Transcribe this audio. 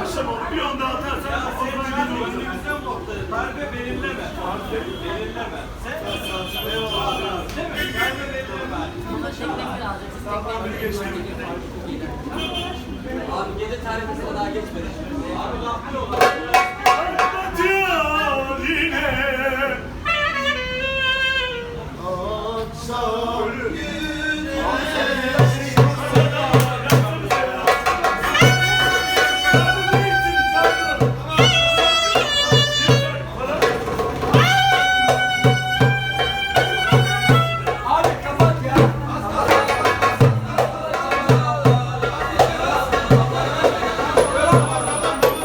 Akşam bir anda atarsan kafadan gidiyor. Darbe belirleme. Darbe belirleme. Sen de Değil mi? Darbe belirleme. Sağdan bir geçti. Abi gece tarihimize daha geçmedi. Abi laflı olan. Lord.